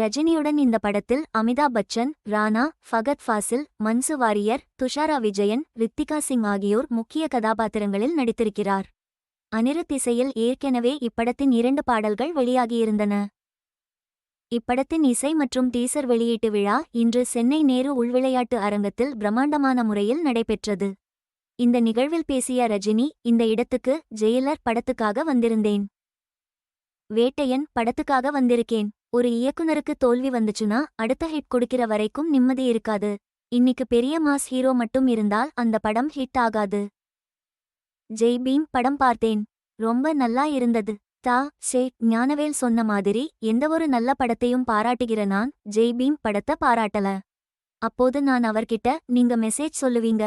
ரஜினியுடன் இந்த படத்தில் அமிதாப் பச்சன் ராணா ஃபகத் ஃபாசில் மன்சு வாரியர் துஷாரா விஜயன் ரித்திகா சிங் ஆகியோர் முக்கிய கதாபாத்திரங்களில் நடித்திருக்கிறார். அனிருத் இசையில் ஏற்கனவே இப்படத்தின் இரண்டு பாடல்கள் வெளியாகியிருந்தன. இப்படத்தின் இசை மற்றும் டீசர் வெளியீட்டு விழா இன்று சென்னை நேரு உள்விளையாட்டு அரங்கத்தில் பிரம்மாண்டமான முறையில் நடைபெற்றது. இந்த நிகழ்வில் பேசிய ரஜினி இந்த இடத்துக்கு ஜெயிலர் படத்துக்காக வந்திருந்தேன். வேட்டையன் படத்துக்காக வந்திருக்கேன். ஒரு இயக்குனருக்கு தோல்வி வந்துச்சுன்னா அடுத்த ஹிட் கொடுக்கிற வரைக்கும் நிம்மதி இருக்காது. இன்னிக்கு பெரிய மாஸ் ஹீரோ மட்டும் இருந்தால் அந்த படம் ஹிட் ஆகாது. ஜெய் பீம் படம் பார்த்தேன். ரொம்ப நல்லா இருந்தது. தா ஷே ஞானவேல் சொன்ன மாதிரி எந்தவொரு நல்ல படத்தையும் பாராட்டுகிற நான் ஜெய் பீம் படத்த பாராட்டல. அப்போது நான் அவர்கிட்ட நீங்க மெசேஜ் சொல்லுவீங்க.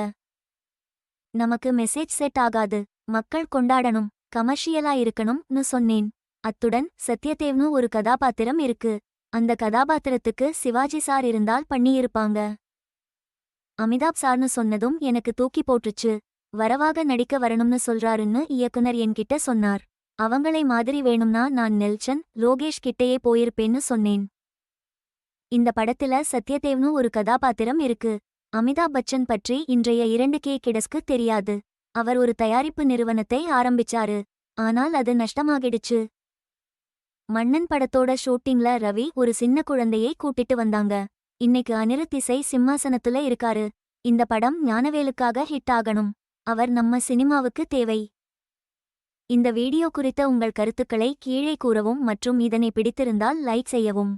நமக்கு மெசேஜ் செட் ஆகாது. மக்கள் கொண்டாடணும். கமர்ஷியலா இருக்கணும்னு சொன்னேன். அத்துடன் சத்யதேவ்னு ஒரு கதாபாத்திரம் இருக்கு. அந்த கதாபாத்திரத்துக்கு சிவாஜி சார் இருந்தால் பண்ணியிருப்பாங்க. அமிதாப் சார்னு சொன்னதும் எனக்கு தூக்கி போட்டுச்சு. வரவாக நடிக்க வரணும்னு சொல்றாருன்னு இயக்குனர் என்கிட்ட சொன்னார். அவங்களை மாதிரி வேணும்னா நான் நெல்சன் லோகேஷ் கிட்டேயே போயிருப்பேன்னு சொன்னேன். இந்த படத்துல சத்யதேவ்னு ஒரு கதாபாத்திரம் இருக்கு. அமிதாப் பச்சன் பற்றி இன்றைய இரண்டு கே கிடஸ்க்கு தெரியாது. அவர் ஒரு தயாரிப்பு நிறுவனத்தை ஆரம்பிச்சாரு. ஆனால் அது நஷ்டமாகிடுச்சு. மன்னன் படத்தோட ஷூட்டிங்ல ரவி ஒரு சின்ன குழந்தையை கூட்டிட்டு வந்தாங்க. இன்னைக்கு அனிருத்திசை சிம்மாசனத்துல இருக்காரு. இந்த படம் ஞானவேலுக்காக ஹிட் ஆகணும். அவர் நம்ம சினிமாவுக்கு தேவை. இந்த வீடியோ குறித்த உங்கள் கருத்துக்களை கீழே கூறவும் மற்றும் இதனை பிடித்திருந்தால் லைக் செய்யவும்.